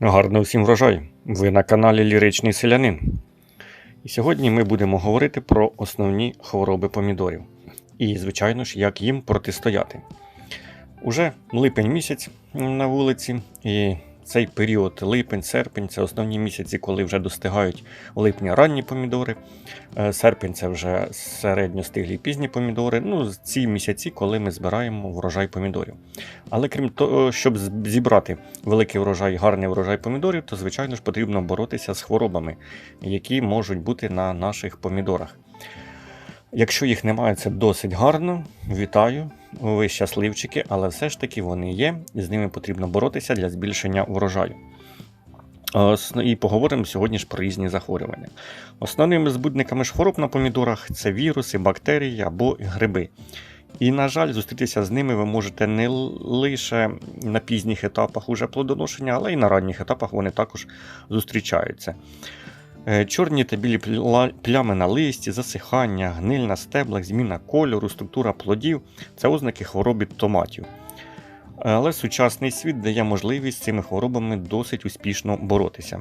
Гарно всім врожай! Ви на каналі Ліричний Селянин. І сьогодні ми будемо говорити про основні хвороби помідорів. І, звичайно ж, як їм протистояти. Уже липень місяць на вулиці, і цей період липень-серпень це основні місяці, коли вже достигають у липні ранні помідори. Е, Серпень це вже середньостиглі пізні помідори. Ну, ці місяці, коли ми збираємо врожай помідорів. Але крім того, щоб зібрати великий врожай, гарний врожай помідорів, то звичайно ж потрібно боротися з хворобами, які можуть бути на наших помідорах. Якщо їх немає, це досить гарно. Вітаю, ви щасливчики, але все ж таки вони є, і з ними потрібно боротися для збільшення врожаю. І поговоримо сьогодні ж про різні захворювання. Основними збудниками ж хвороб на помідорах це віруси, бактерії або гриби. І, на жаль, зустрітися з ними ви можете не лише на пізніх етапах уже плодоношення, але й на ранніх етапах вони також зустрічаються. Е, Чорні та білі плями на листі, засихання, гниль на стеблах, зміна кольору, структура плодів це ознаки хвороби томатів. Але сучасний світ дає можливість з цими хворобами досить успішно боротися.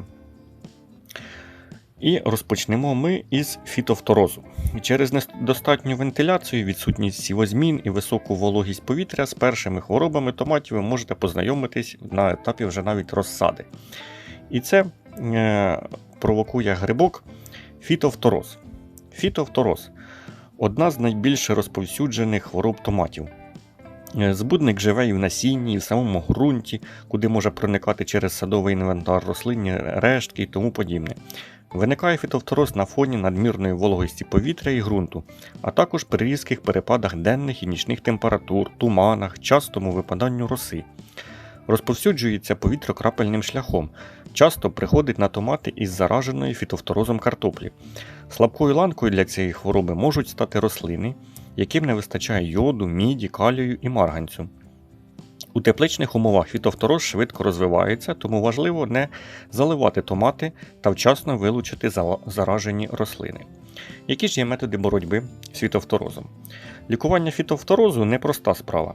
І розпочнемо ми із фітофторозу. Через недостатню вентиляцію, відсутність сівозмін і високу вологість повітря з першими хворобами томатів ви можете познайомитись на етапі вже навіть розсади. І це е, провокує грибок фітофтороз. Фітофтороз одна з найбільш розповсюджених хвороб томатів. Е, Збудник живе і в насінні, і в самому ґрунті, куди може проникати через садовий інвентар, рослинні рештки і тому подібне. Виникає фітофтороз на фоні надмірної вологості повітря і ґрунту, а також при різких перепадах денних і нічних температур, туманах, частому випаданню роси. Розповсюджується повітрокрапельним шляхом, часто приходить на томати із зараженою фітофторозом картоплі. Слабкою ланкою для цієї хвороби можуть стати рослини, яким не вистачає йоду, міді, калію і марганцю. У тепличних умовах фітофтороз швидко розвивається, тому важливо не заливати томати та вчасно вилучити заражені рослини. Які ж є методи боротьби з фітофторозом? Лікування фітофторозу непроста справа.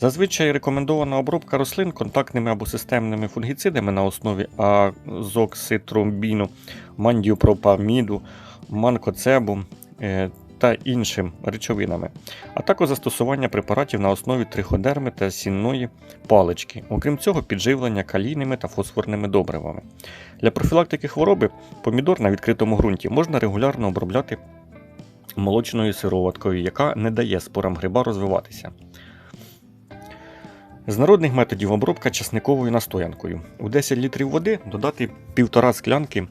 Зазвичай рекомендована обробка рослин контактними або системними фунгіцидами на основі азокситромбіну, мандіопропаміду, манкоцебу е, та іншими речовинами, а також застосування препаратів на основі триходерми та сінної палички, окрім цього, підживлення калійними та фосфорними добривами. Для профілактики хвороби помідор на відкритому ґрунті можна регулярно обробляти молочною сироваткою, яка не дає спорам гриба розвиватися. З народних методів обробка часниковою настоянкою. У 10 літрів води додати 1,5 склянки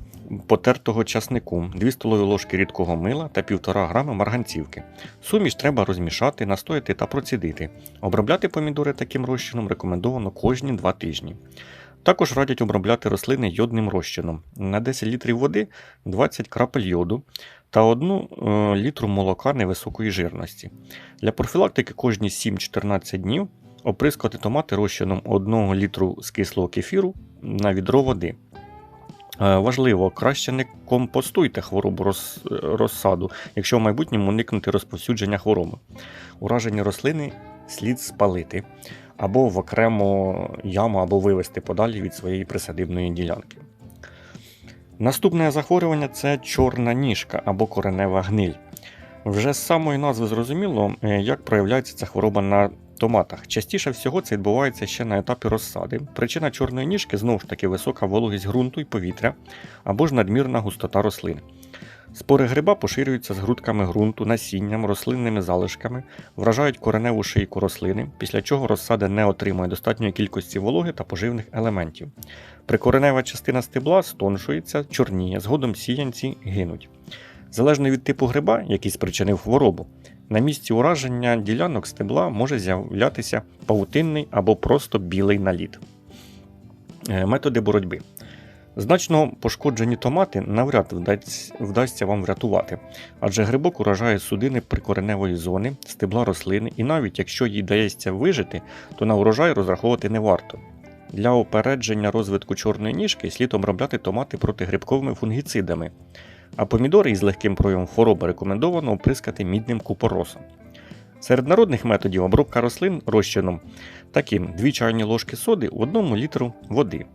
потертого часнику, 2 столові ложки рідкого мила та 1,5 грами марганцівки. Суміш треба розмішати, настояти та процідити. Обробляти помідори таким розчином рекомендовано кожні 2 тижні. Також радять обробляти рослини йодним розчином. На 10 літрів води 20 крапель йоду та 1 е, літру молока невисокої жирності. Для профілактики кожні 7-14 днів оприскати томати розчином 1 літру з кислого кефіру на відро води. Е, Важливо, краще не компостуйте хворобу роз, розсаду, якщо в майбутньому уникнути розповсюдження хвороби. Уражені рослини слід спалити або в окрему яму, або вивести подалі від своєї присадибної ділянки. Наступне захворювання це чорна ніжка або коренева гниль. Вже з самої назви зрозуміло, е, як проявляється ця хвороба на томатах. Частіше всього це відбувається ще на етапі розсади. Причина чорної ніжки знову ж таки висока вологість ґрунту і повітря або ж надмірна густота рослин. Спори гриба поширюються з грудками ґрунту, насінням, рослинними залишками, вражають кореневу шийку рослини, після чого розсада не отримує достатньої кількості вологи та поживних елементів. Прикоренева частина стебла стоншується, чорніє, згодом сіянці гинуть. Залежно від типу гриба, який спричинив хворобу, на місці ураження ділянок стебла може з'являтися павутинний або просто білий наліт. Е, Методи боротьби. Значно пошкоджені томати навряд вдасть- вдасться вам врятувати, адже грибок уражає судини прикореневої зони, стебла рослини, і навіть якщо їй дається вижити, то на урожай розраховувати не варто. Для опередження розвитку чорної ніжки слід обробляти томати протигрибковими фунгіцидами, а помідори із легким проявом хвороби рекомендовано оприскати мідним купоросом. Серед народних методів обробка рослин розчином таким 2 чайні ложки соди в 1 літру води.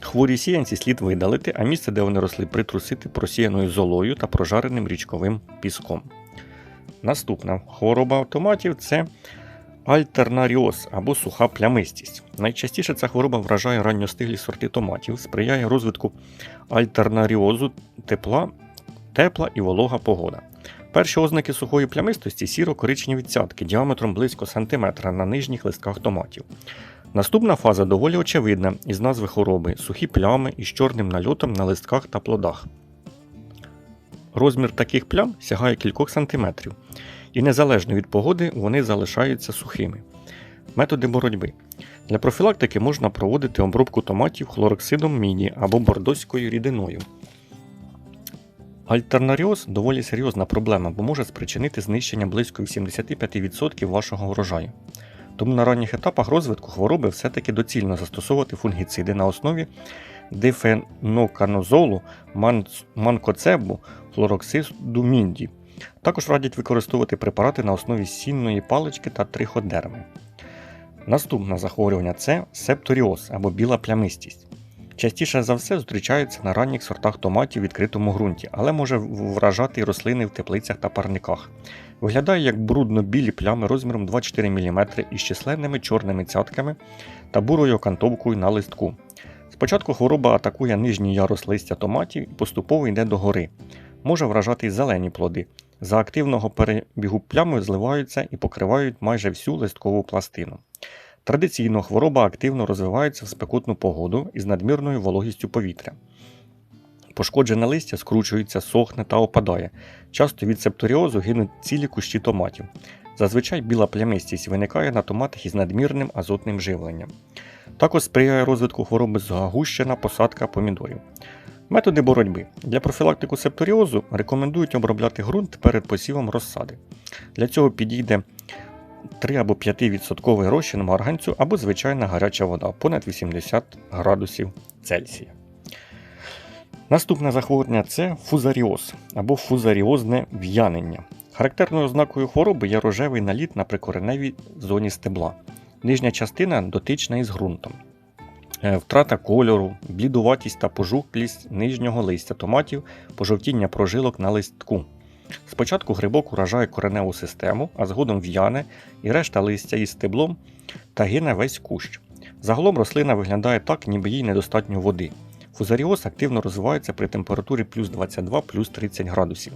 Хворі сіянці слід видалити, а місце, де вони росли, притрусити просіяною золою та прожареним річковим піском. Наступна хвороба томатів це альтернаріоз або суха плямистість. Найчастіше ця хвороба вражає ранньостиглі сорти томатів, сприяє розвитку альтернаріозу тепла, тепла і волога погода. Перші ознаки сухої плямистості сіро-коричневі цятки діаметром близько сантиметра на нижніх листках томатів. Наступна фаза доволі очевидна із назви хвороби сухі плями із чорним нальотом на листках та плодах. Розмір таких плям сягає кількох сантиметрів, і незалежно від погоди вони залишаються сухими. Методи боротьби. Для профілактики можна проводити обробку томатів хлороксидом міді або бордоською рідиною. Альтернаріоз доволі серйозна проблема, бо може спричинити знищення близько 85% вашого врожаю. Тому на ранніх етапах розвитку хвороби все-таки доцільно застосовувати фунгіциди на основі дифеноканозолу, манкоцебу, флороксиду мінді. Також радять використовувати препарати на основі сінної палички та триходерми. Наступне захворювання це септоріоз або біла плямистість. Частіше за все зустрічається на ранніх сортах томатів в відкритому ґрунті, але може вражати й рослини в теплицях та парниках. Виглядає як брудно-білі плями розміром 2-4 мм із численними чорними цятками та бурою окантовкою на листку. Спочатку хвороба атакує нижній ярус листя томатів і поступово йде догори. Може вражати й зелені плоди. За активного перебігу плями зливаються і покривають майже всю листкову пластину. Традиційно хвороба активно розвивається в спекотну погоду із надмірною вологістю повітря. Пошкоджене листя скручується, сохне та опадає. Часто від септоріозу гинуть цілі кущі томатів. Зазвичай біла плямистість виникає на томатах із надмірним азотним живленням. Також сприяє розвитку хвороби загущена посадка помідорів. Методи боротьби. Для профілактику септоріозу рекомендують обробляти ґрунт перед посівом розсади. Для цього підійде 3 або 5% розчин марганцю або звичайна гаряча вода понад 80 градусів Цельсія. Наступне захворювання це фузаріоз або фузаріозне в'янення. Характерною ознакою хвороби є рожевий наліт на прикореневій зоні стебла. Нижня частина дотична із ґрунтом. Е, Втрата кольору, блідуватість та пожухлість нижнього листя томатів, пожовтіння прожилок на листку. Спочатку грибок уражає кореневу систему, а згодом в'яне і решта листя із стеблом та гине весь кущ. Загалом рослина виглядає так, ніби їй недостатньо води. Фузаріоз активно розвивається при температурі плюс 22 плюс 30 градусів,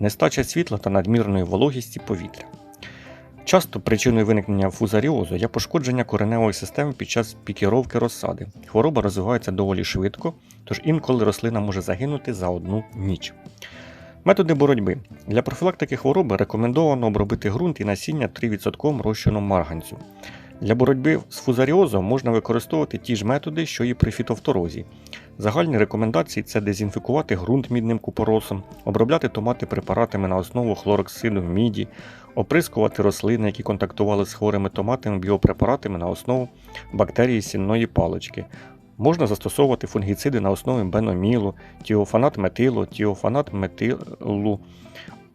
нестача світла та надмірної вологісті повітря. Часто причиною виникнення фузаріозу є пошкодження кореневої системи під час пікіровки розсади. Хвороба розвивається доволі швидко, тож інколи рослина може загинути за одну ніч. Методи боротьби. Для профілактики хвороби рекомендовано обробити ґрунт і насіння 3% розчином марганцю. Для боротьби з фузаріозом можна використовувати ті ж методи, що і при фітофторозі. Загальні рекомендації це дезінфікувати ґрунт мідним купоросом, обробляти томати препаратами на основу хлороксиду міді, оприскувати рослини, які контактували з хворими томатами біопрепаратами на основу бактерії сінної палички. Можна застосовувати фунгіциди на основі беномілу, тіофанат метилу, тіофанат метилу,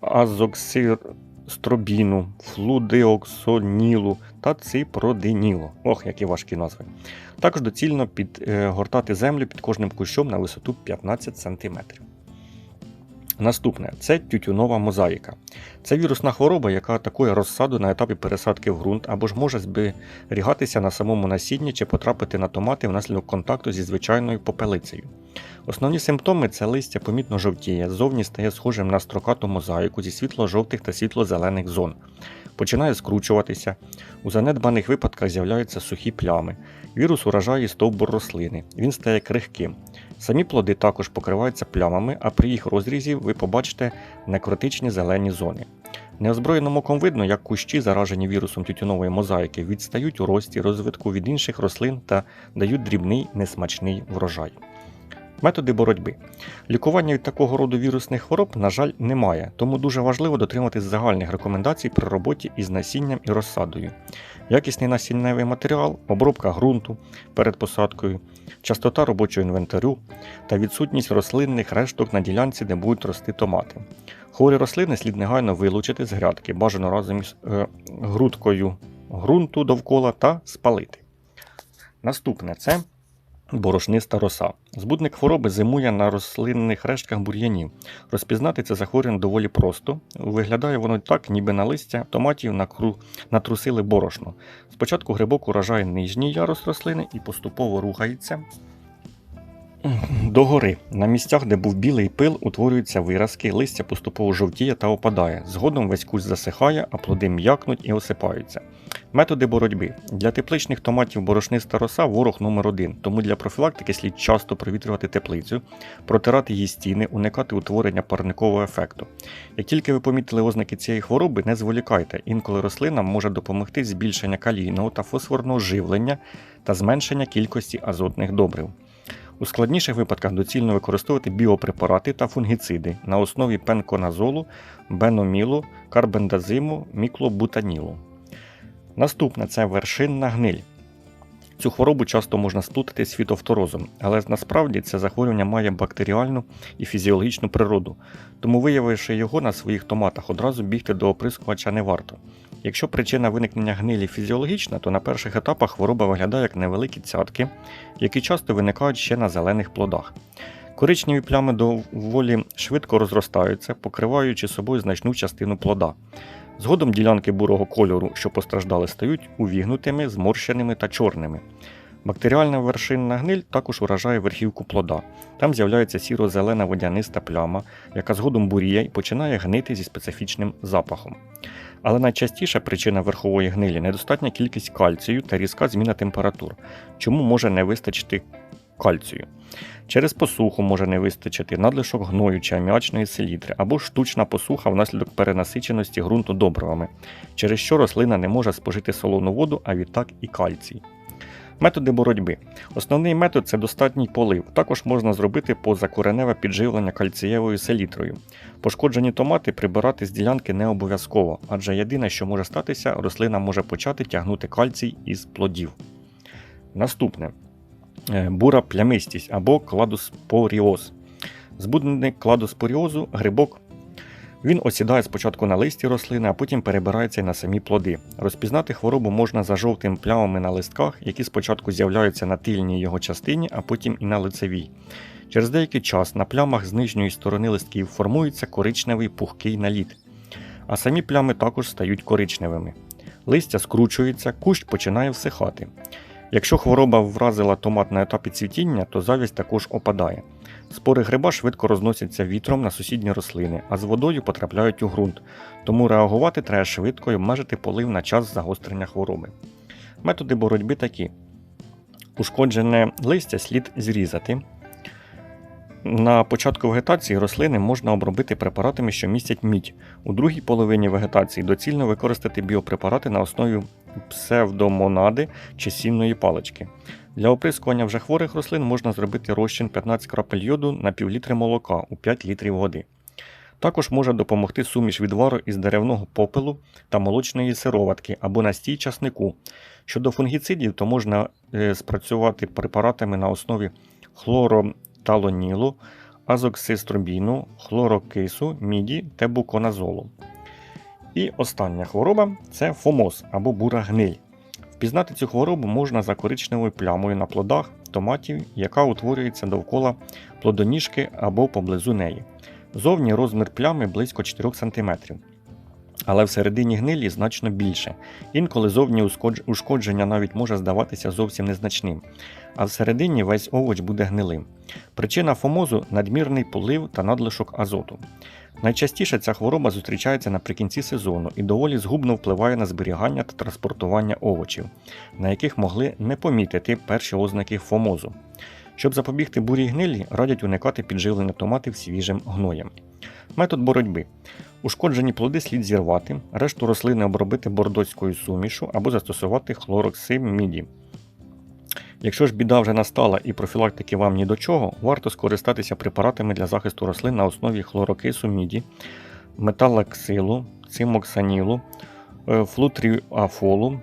азоксистробіну, флудеоксонілу та ципродинілу. Ох, які важкі назви. Також доцільно підгортати землю під кожним кущом на висоту 15 см. Наступне це тютюнова мозаїка. Це вірусна хвороба, яка атакує розсаду на етапі пересадки в ґрунт або ж може зберігатися на самому насінні чи потрапити на томати внаслідок контакту зі звичайною попелицею. Основні симптоми це листя помітно жовтіє, ззовні стає схожим на строкату мозаїку зі світло-жовтих та світло-зелених зон. Починає скручуватися. У занедбаних випадках з'являються сухі плями. Вірус уражає стовбур рослини, він стає крихким. Самі плоди також покриваються плямами, а при їх розрізі ви побачите некротичні зелені зони. Неозброєним оком видно, як кущі, заражені вірусом тютюнової мозаїки, відстають у рості розвитку від інших рослин та дають дрібний несмачний врожай. Методи боротьби. Лікування від такого роду вірусних хвороб, на жаль, немає, тому дуже важливо дотриматись загальних рекомендацій при роботі із насінням і розсадою. Якісний насінневий матеріал, обробка ґрунту перед посадкою, частота робочого інвентарю та відсутність рослинних решток на ділянці, де будуть рости томати. Хворі рослини слід негайно вилучити з грядки, бажано разом із е, грудкою ґрунту довкола та спалити. Наступне це Борошниста роса. Збудник хвороби зимує на рослинних рештках бур'янів. Розпізнати це захворювання доволі просто. Виглядає воно так, ніби на листя томатів накру... натрусили борошно. Спочатку грибок уражає нижній ярус рослини і поступово рухається догори. На місцях, де був білий пил, утворюються виразки, листя поступово жовтіє та опадає. Згодом весь кущ засихає, а плоди м'якнуть і осипаються. Методи боротьби. Для тепличних томатів борошниста роса ворог номер один, тому для профілактики слід часто провітрювати теплицю, протирати її стіни, уникати утворення парникового ефекту. Як тільки ви помітили ознаки цієї хвороби, не зволікайте, інколи рослина може допомогти збільшення калійного та фосфорного живлення та зменшення кількості азотних добрив. У складніших випадках доцільно використовувати біопрепарати та фунгіциди на основі пенконазолу, беномілу, карбендазиму, міклобутанілу. Наступне це вершинна гниль. Цю хворобу часто можна сплутати з фітофторозом, але насправді це захворювання має бактеріальну і фізіологічну природу, тому, виявивши його на своїх томатах, одразу бігти до оприскувача не варто. Якщо причина виникнення гнилі фізіологічна, то на перших етапах хвороба виглядає як невеликі цятки, які часто виникають ще на зелених плодах. Коричневі плями доволі швидко розростаються, покриваючи собою значну частину плода. Згодом ділянки бурого кольору, що постраждали, стають увігнутими, зморщеними та чорними. Бактеріальна вершинна гниль також уражає верхівку плода. Там з'являється сіро-зелена водяниста пляма, яка згодом буріє і починає гнити зі специфічним запахом. Але найчастіша причина верхової гнилі недостатня кількість кальцію та різка зміна температур, чому може не вистачити кальцію. Через посуху може не вистачити надлишок гною чи аміачної селітри або штучна посуха внаслідок перенасиченості ґрунту добривами, через що рослина не може спожити солону воду, а відтак і кальцій. Методи боротьби. Основний метод це достатній полив. Також можна зробити позакореневе підживлення кальцієвою селітрою. Пошкоджені томати прибирати з ділянки не обов'язково, адже єдине, що може статися, рослина може почати тягнути кальцій із плодів. Наступне бура плямистість або кладоспоріоз. Збудник кладоспоріозу грибок. Він осідає спочатку на листі рослини, а потім перебирається на самі плоди. Розпізнати хворобу можна за жовтими плямами на листках, які спочатку з'являються на тильній його частині, а потім і на лицевій. Через деякий час на плямах з нижньої сторони листків формується коричневий пухкий наліт, а самі плями також стають коричневими. Листя скручується, кущ починає всихати. Якщо хвороба вразила томат на етапі цвітіння, то завість також опадає. Спори гриба швидко розносяться вітром на сусідні рослини, а з водою потрапляють у ґрунт, тому реагувати треба швидко і обмежити полив на час загострення хвороби. Методи боротьби такі: ушкоджене листя слід зрізати. На початку вегетації рослини можна обробити препаратами, що містять мідь. У другій половині вегетації доцільно використати біопрепарати на основі псевдомонади чи сінної палички. Для оприскування вже хворих рослин можна зробити розчин 15 крапель йоду на півлітри молока у 5 літрів води. Також може допомогти суміш відвару із деревного попелу та молочної сироватки або настій часнику. Щодо фунгіцидів, то можна е, спрацювати препаратами на основі хлороталонілу, азоксистробіну, хлорокису, міді та буконазолу. І остання хвороба це фомоз або бура гниль. Впізнати цю хворобу можна за коричневою плямою на плодах томатів, яка утворюється довкола плодоніжки або поблизу неї. Зовні розмір плями близько 4 см. Але всередині гнилі значно більше. Інколи зовні ушкодження навіть може здаватися зовсім незначним, а всередині весь овоч буде гнилим. Причина фомозу надмірний полив та надлишок азоту. Найчастіше ця хвороба зустрічається наприкінці сезону і доволі згубно впливає на зберігання та транспортування овочів, на яких могли не помітити перші ознаки фомозу. Щоб запобігти бурій гнилі, радять уникати підживлення томатів свіжим гноєм. Метод боротьби. Ушкоджені плоди слід зірвати, решту рослини обробити бордоцькою сумішу або застосувати хлороксим міді. Якщо ж біда вже настала і профілактики вам ні до чого, варто скористатися препаратами для захисту рослин на основі хлорокису міді, металаксилу, цимоксанілу, е, флутріафолу,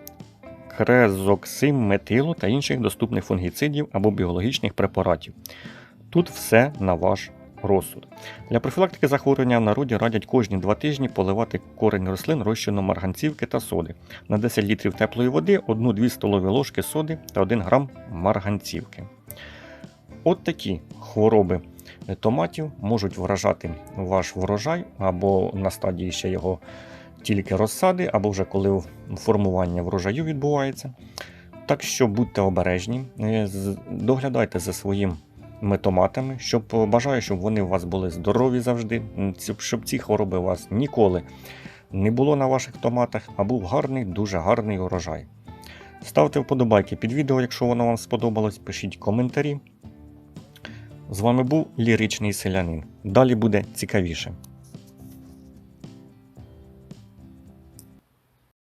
крезоксиметилу та інших доступних фунгіцидів або біологічних препаратів. Тут все на ваш розсуд. Для профілактики захворювання в народі радять кожні два тижні поливати корень рослин розчином марганцівки та соди. На 10 літрів теплої води 1-2 столові ложки соди та 1 грам марганцівки. От такі хвороби томатів можуть вражати ваш врожай або на стадії ще його тільки розсади, або вже коли формування врожаю відбувається. Так що будьте обережні, е, доглядайте за своїм томатами, щоб бажаю, щоб вони у вас були здорові завжди, щоб ці хвороби у вас ніколи не було на ваших томатах, а був гарний, дуже гарний урожай. Ставте вподобайки під відео, якщо воно вам сподобалось, пишіть коментарі. З вами був ліричний селянин. Далі буде цікавіше.